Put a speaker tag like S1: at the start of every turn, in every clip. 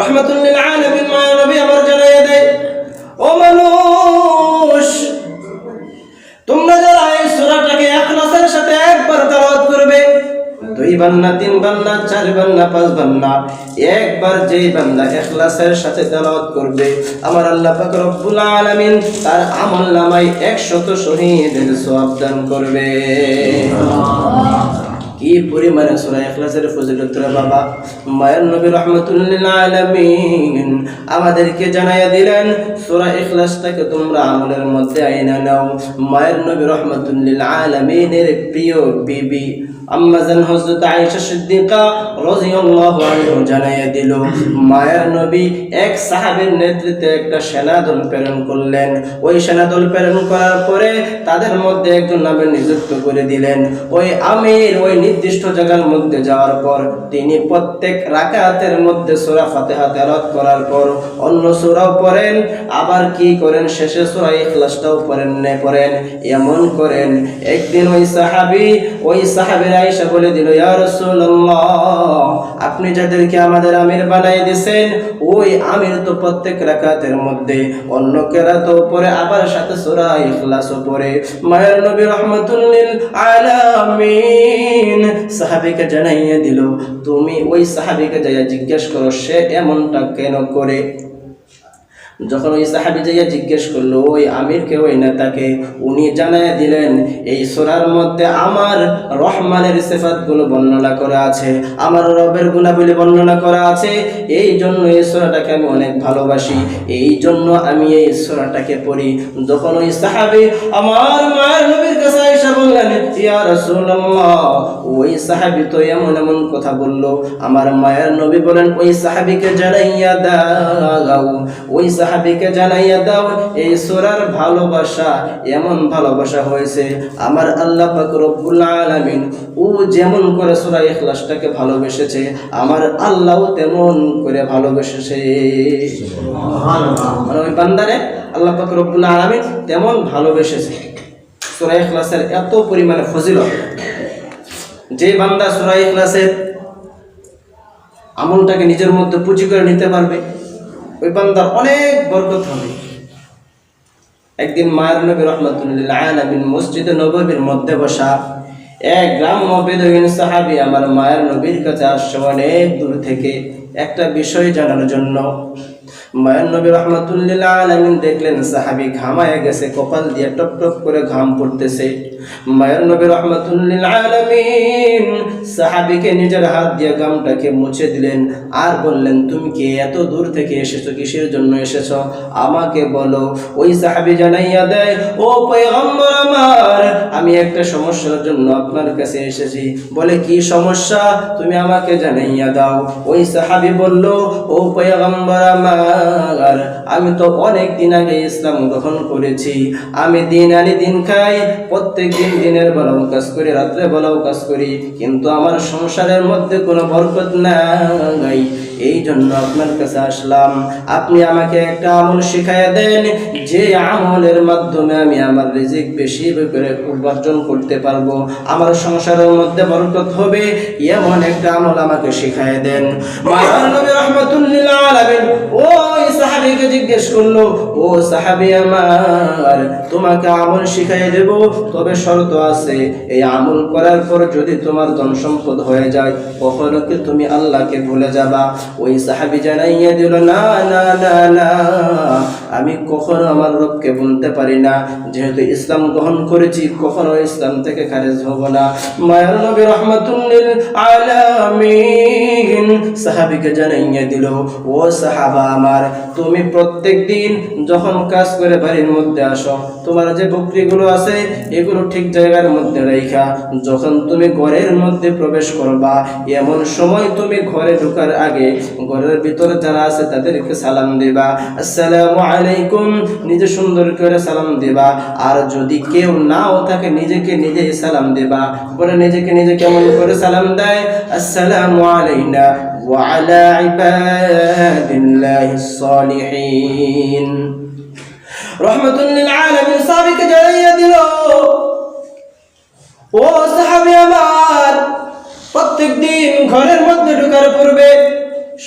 S1: রহমাতুল্লিল আলামিন মায়া আমার জানাইয়া দেয়, ও মানুষ, তোমরা যারা এই সূরাটাকে ইখলাসের সাথে একবার তেলাওয়াত করবে, দুই বান্না, তিন বান্না, চার বান্না, পাঁচ বান্না, একবার যেই বান্দা ইখলাসের সাথে তেলাওয়াত করবে, আমার আল্লাহ পাক রব্বুল আলামিন তার আমল নামায় 100 শহীদের সওয়াব দান করবে। কি পরিমাণে সুরা এখলাসের ফজিলত রে বাবা। মায়ের নবী রাহমাতুল্লিল আমাদেরকে জানাইয়া দিলেন, সুরা এখলাসটাকে তোমরা আমলের মধ্যে আইনা নাও। মায়ের নবী রহমতুল্লিল আলমিনের প্রিয় বিবি নিযুক্ত করে দিলেন। ওই আমির ওই নির্দিষ্ট জায়গার মধ্যে যাওয়ার পর, তিনি প্রত্যেক রাকাতের মধ্যে সূরা ফাতিহা তেলাওয়াত করার পর অন্য সূরাও পড়েন, আবার কি করেন শেষে সূরা ইখলাসটাও পড়েন নে পড়েন। এমন করেন, একদিন ওই সাহাবী, ওই সাহাবীর আয়েশা বলে দিল, ইয়া রাসূলুল্লাহ, আপনি যাদেরকে আমাদের আমির বানাই দিয়েছেন ওই আমির তো প্রত্যেক রাকাতের মধ্যে, অন্য কেরাত পরে আবার সাথে সূরা ইখলাসও পড়ে মায়ের নবী রহমাতুল লিল আলামিন সাহাবীকে জানাইয়া দিল, তুমি ওই সাহাবীকে যাইয়া জিজ্ঞেস করো, সে এমনটা কেন করে? যখন ওই সাহাবি যাইয়া জিজ্ঞেস করল, ওই আমিরকে, ওই নেতাকে? উনি জানায় দিলেন, এই সোরার মধ্যে আমার রহমানেরগুলো বর্ণনা করা আছে, আমার রবের গুণাবলী বর্ণনা করা আছে। এই জন্য এই সোরাটাকে আমি অনেক ভালোবাসি। এই জন্য আমি এই সোরাটাকে পড়ি। যখন ওই সাহাবি আমার মায়ের নবীর কাছে এসে বললেন ওই সাহাবি তো এমন এমন কথা বলল। আমার মায়ের নবী বলেন, ওই সাহাবিকে জানাইয়া দাও। ওই সাহাবিকে জানাইয়া দাও এই সূরার ভালোবাসা এমন ভালোবাসা হয়েছে। আমার আল্লাহ পাক রব্বুল আলামিন ও যেমন করে সূরা ইখলাসটাকে ভালোবেসেছে আমার আল্লাহও তেমন করে ভালোবেসেছে। মানে ওই বান্দারে আল্লাহ পাক রব্বুল আলামিন তেমন ভালোবেসেছে। সূরা ইখলাসের এত পরিমাণে ফজিলত। যে বান্দা সূরা ইখলাসের আমলটাকে নিজের মধ্যে পুঁজি করে নিতে পারবে ওই বান্দার অনেক বরকত হবে। একদিন মায়ের নবী রহমতুল্লাহ আলামিন মসজিদে নবীর মধ্যে বসা এক বেদবিন সাহাবি আমার মায়ের নবীর কাছে আসছে অনেক দূর থেকে একটা বিষয় জানার জন্য। মায়ের নবী রহমতুল্লাহ আলামিন দেখলেন সাহাবি ঘামায় গেছে, কপাল দিয়ে টপ টপ করে ঘাম পড়তেছে। মায়ের নবী রহমতুল্লাহ আলামিন সাহাবিকে নিজের হাত দিয়ে গামটাকে মুছে দিলেন আর বললেন, তুমি কি এত দূর থেকে এসেছ? কিসের জন্য এসেছ? আমাকে বলো। ওই সাহাবি জানাইয়া দেয়, ও পয়গম্বর আমি একটা সমস্যার জন্য আপনার কাছে এসেছি। বলে, কি সমস্যা? তুমি আমাকে জানাইয়া দাও। ওই সাহাবি বলল, ও পয়গম্বর আমার, আমি তো অনেক দিন আগে ইসলাম গ্রহণ করেছি। আমি দিন আনি দিন খাই প্রত্যেক দিন দিনের বেলাও কাজ করি, রাত্রে বেলাও কাজ করি, কিন্তু আমার সংসারের মধ্যে কোনো বরকত নাই। এই জন্য আপনার কাছে আসলাম। আপনি আমাকে একটা আমল শিখাইয়া দেন। যে আমলের মাধ্যমে আমি আমার রিজিক বেশি করে উপার্জন করতে পারব। আমার সংসারের মধ্যে বরকত হবে, এমন একটা আমল আমাকে শিখাইয়া দেন। জিজ্ঞেস করল, ও আমার, তোমাকে আমল শিখাইয়া দেব? তবে শর্ত আছে, এই আমল করার পর যদি তোমার ধন সম্পদ হয়ে যায়, কখনো কি তুমি আল্লাহকে ভুলে যাবা? ওই সাহাবি জানাইয়া দিল, না না না না, আমি কখনো আমার রবকে বলতে পারি না। যেহেতু ইসলাম গ্রহণ করেছি, কখনো ইসলাম থেকে খারেজ হব না। মায়ের নবী রহমাতুল্লিল আলামিন সাহাবিকে জানাইয়া দিল, ও সাহাবা আমার, তুমি প্রত্যেক দিন যখন কাজ করে বাড়ির মধ্যে আসো, তোমার যে বকরিগুলো আছে, এগুলো ঠিক জায়গার মধ্যে রেখা যখন তুমি ঘরের মধ্যে প্রবেশ করবা, এমন সময় তুমি ঘরে ঢোকার আগে ঘরের ভিতরে যারা আছে তাদেরকে সালাম দিবা। আসসালামু আলাইকুম, নিজে সুন্দর করে সালাম দিবা। আর যদি কেউ নাও থাকে নিজেকে নিজে সালাম দেবা পরে নিজেকে নিজে কেমন করে সালাম দেয়? আসসালামু আলাইনা ওয়া আলা ইবাদিল্লাহিস সালিহিন। রহমাতুল লিল আলামিন সাবিকে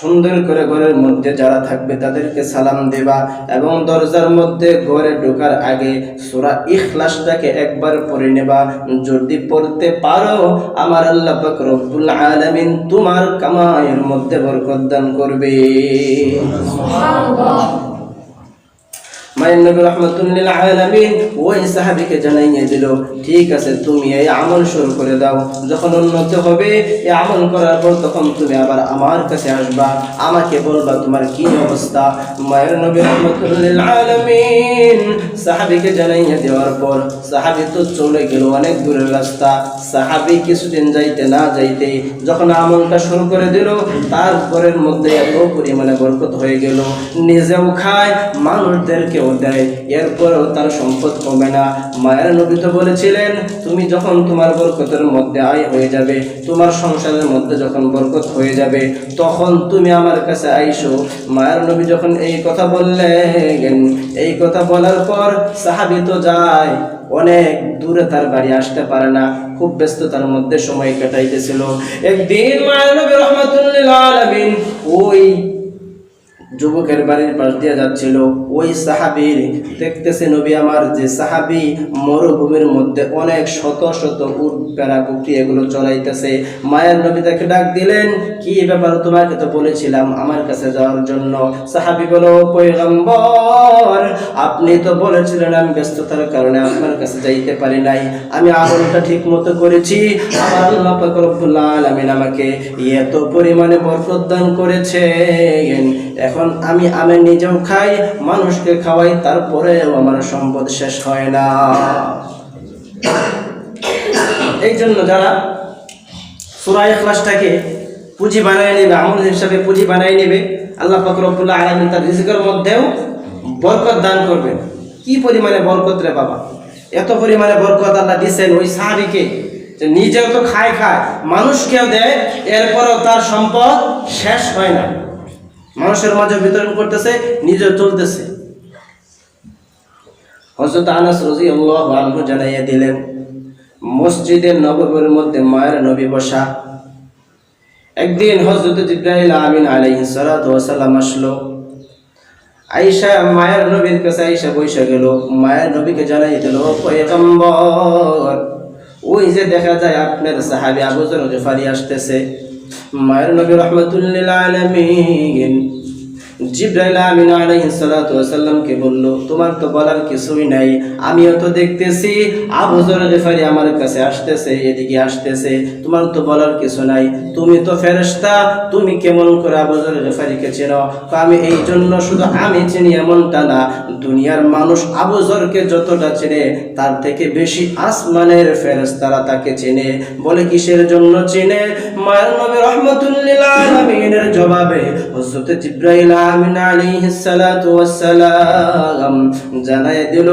S1: সুন্দর করে ঘরের মধ্যে যারা থাকবে তাদেরকে সালাম দেবা এবং দরজার মধ্যে ঘরে ঢোকার আগে সোরা ইখলাসটাকে একবার পড়ে নেবা। যদি পড়তে পারো, আমার আল্লাহ পাক আলামিন তোমার কামায়ের মধ্যে বরকত দান করবে। মায়ের নবী রহমতুল্লিল আলামিন ওই সাহাবীকে জানাইয়ে দিল, ঠিক আছে, তুমি এই আমল শুরু করে দাও। যখন উন্নত হবে, এই আমল করার পর তখন তুমি আবার আমার কাছে আসবা। আমাকে বলবা তোমার কি অবস্থা। মায়ের নবী রহমতুল্লিল আলামিন সাহাবীকে জানাইয়ে দেওয়ার পর সাহাবী তো চলে গেল অনেক দূরের রাস্তা। সাহাবি কিছুদিন যাইতে না যাইতে যখন আমলটা শুরু করে দিল তারপরের মধ্যে এত পরিমাণে বরকত হয়ে গেল। নিজেও খায় মানুষদেরকেও দেয় এরপরেও তার সম্পদ কমে না। মায়ের নবী তো বলেছিলেন, তুমি যখন তোমার বরকতের মধ্যে আয় হয়ে যাবে, তোমার সংসারের মধ্যে যখন বরকত হয়ে যাবে, তখন তুমি আমার কাছে আইসো। মায়ের নবী যখন এই কথা বললেন, এই কথা বলার পর সাহাবি তো যায়, অনেক দূরে তার বাড়ি আসতে পারে না, খুব ব্যস্ততার মধ্যে সময় কাটাইতেছিল। একদিন মায়ের নবী রহমতুল্লাহ ওই যুবকের বাড়ির পাশ দিয়ে যাচ্ছিল। ওই সাহাবীর দেখতেছে নবী আমার যে সাহাবী মরুভূমির মধ্যে অনেক শত শত উট প্যারা কুকরি এগুলো চলাইতেছে মায়ের নবী তাকে ডাক দিলেন, কি ব্যাপার তোমাকে তো বলেছিলাম আমার কাছে যাওয়ার জন্য? সাহাবী বলো পয়গম্বর, আপনি তো বলেছিলেন আমি ব্যস্ততার কারণে আপনার কাছে যাইতে পারি নাই। আমি আমলটা ঠিক মতো করেছি। আমার আমাকে এত পরিমাণে বরকত দান করেছেন। এখন আমি আমি নিজেও খাই, মানুষকে খাওয়াই, তারপরেও আমার সম্পদ শেষ হয় না। এই জন্য যারা সুরা ইখলাসটাকে পুঁজি বানায় নেবে, আমল হিসাবে পুঁজি বানায় নেবে, আল্লাহ পাক রব্বুল আলামিন তার রিজিকের মধ্যেও বরকত দান করবেন। কি পরিমাণে বরকত রে বাবা? এত পরিমাণে বরকত আল্লাহ দিচ্ছেন ওই সাহাবিকে যে নিজেও তো খায় খায়, মানুষকেও দেয়, এরপরেও তার সম্পদ শেষ হয় না। মানুষের মাঝে বিতরণ করতেছে নিজেও চলতেছে। হজরত আনাস রাজি আল্লাহ আনহু জানাইয়া দিলেন, মসজিদের নববীর মধ্যে মায়ের নবী বসা। একদিন হজরত জিব্রাইল আমিন আলাইহিস সালাতু ওয়াসালাম আসলো। আয়েশা মায়ের নবীর কাছে আয়েশা বৈশা গেল। মায়ের নবীকে জানাই দিল পয়গম্বর, ওই যে দেখা যায় আপনার সাহাবী আবু যর গিফারি আসতেছে। মায়ের নবী রহমাতুল্লিল আলামিন জিব্রাইল আমিন আলাইহিস সালাতু ওয়াসাল্লামকে বলল, তোমার তো বলার কিছুই নাই। আমিও তো দেখতেছি, আবু যর গিফারি আমার কাছে আসতেছে, এদিকে আসতেছে। তোমার তো বলার কিছু নাই। তুমি তো ফেরেশতা, তুমি কেমন করে আবু যর গিফারিকে চেনো? আমি এই জন্য শুধু আমি চিনি এমনটা না। দুনিয়ার মানুষ আবু যরকে যতটা চেনে, তার থেকে বেশি আসমানের ফেরেশতারা তাকে চেনে। বলে কিসের জন্য চেনে? মায়ের নবী রহমাতুল্লিল আলামিনের জবাবে হযরত জিব্রাইল আমিন ওয়াসসালাম জানায় দিল,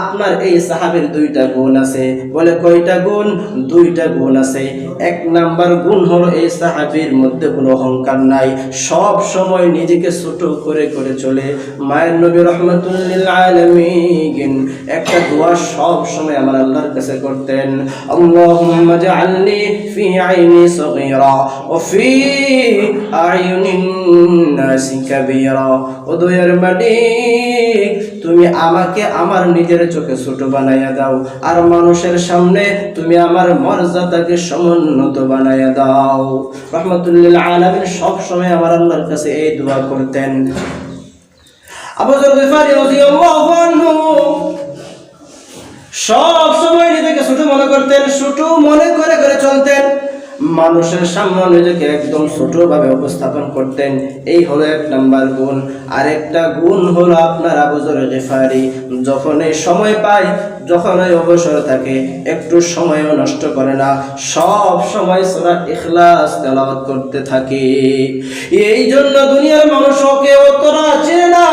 S1: আপনার এই সাহাবীর দুইটা গুণ আছে। বলে, কয়টা গুণ? দুইটা গুণ আছে। এক নাম্বার গুণ হলো, এই সাহাবীর মধ্যে কোনো অহংকার নাই। সব সময় নিজেকে ছোট করে করে চলে। মায়ের নবী রহমাতুল্লিল আলামিন একটা দোয়া সব সময় আমার আল্লাহর কাছে করতেন, আল্লাহুম্মা জাআলনি ফি আইনি সগীরা ওয়া ফি আয়ুনিন নাসি কাবীরা তুমি আমাকে আমার নিজের চোখে ছোট বানাইয়া দাও, আর মানুষের সামনে তুমি আমার মর্যাদাকে সমুন্নত বানাইয়া দাও। রহমতুল্লিল আলামিন সব সময় আমার আল্লাহর কাছে এই দোয়া করতেন। সব সময় নিজেকে ছোট মনে করতেন, ছোট মনে করে করে চলতেন। মানুষের সামনে নিজেকে একদম ছোট ভাবে উপস্থাপন করতেন। এই হলো এক নাম্বার গুণ। আরেকটা গুণ হলো আপনার আবুজর গেফারি। যখন এই সময় পায়, যখন এই অবসর থাকে, একটু সময়ও নষ্ট করে না। সব সময় সোরা ইখলাস তেলাওয়াত করতে থাকে। এই জন্য দুনিয়ার মানুষ ওকে অতটা চেনে না,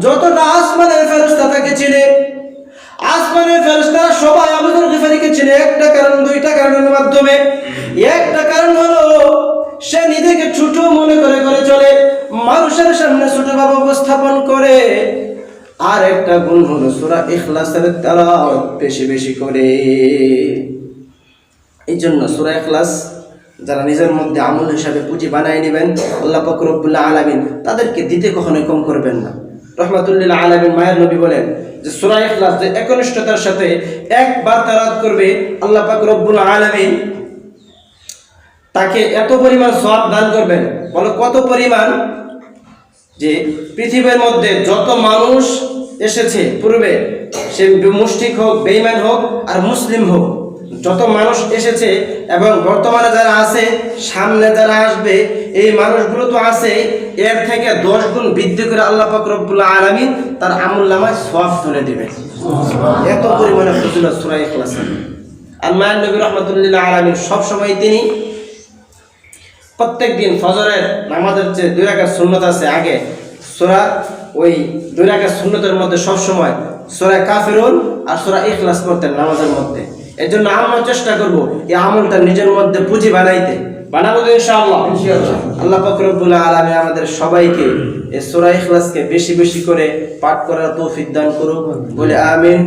S1: যতটা আসমানের ফেরস্তা তাকে চিনে। আসমানের ফেরেশতারা সবাই আবুদুল গিফারিকে চিনে। একটা কারণ, দুইটা কারণের মাধ্যমে। একটা কারণ হলো, সে নিজেকে ছোট মনে করে করে চলে, মানুষের সামনে ছোট ভাবে উপস্থাপন করে। আর একটা গুণ হলো, সূরা ইখলাসের তেলাওয়াত বেশি বেশি করে। এই জন্য সূরা ইখলাস যারা নিজের মধ্যে আমল হিসাবে পুঁজি বানায় নেবেন, আল্লাহ ফকরবুল্লাহ আলমিন তাদেরকে দিতে কখনোই কম করবেন না। রহমাতুল্লাহ আলমিন মায়ের নবী বলেন যে সুরা ইখলাস যে একনিষ্ঠতার সাথে একবার তারাত করবে, আল্লাহ পাক রব্বুল আলমিন তাকে এত পরিমাণ সব দান করবেন। বলো কত পরিমাণ? যে পৃথিবীর মধ্যে যত মানুষ এসেছে, পূর্বে সে মুষ্টিক হোক বেইমান হোক আর মুসলিম হোক যত মানুষ এসেছে এবং বর্তমানে যারা আছে, সামনে যারা আসবে, এই মানুষগুলো তো আছে, এর থেকে দশ গুণ বৃদ্ধি করে আল্লাহ পাক রব্বুল্লাহ আলমিন তার আমুল নামায় সব তুলে দেবে এত পরিমাণে ফজিলত সূরা ইখলাস আর মায়ের নবী রহমতুল্লাহ আলমিন সবসময় তিনি প্রত্যেক দিন ফজরের নামাজের যে দুই রাকাত সুন্নত আছে, আগে সোরা, ওই দুই রাকাত সুন্নতের মধ্যে সবসময় সোরা কাফিরুন আর সোরা ইখলাস পড়তেন নামাজের মধ্যে। এর জন্য আমরা চেষ্টা করব এই আমলটা নিজের মধ্যে পুঁজি বানাইতে। বানাবো ইনশাআল্লাহ? আল্লাহ পাক আলমে আমাদের সবাইকে এই সূরা ইখলাসকে বেশি বেশি করে পাঠ করার তৌফিক দান করুক। বলে আমিন।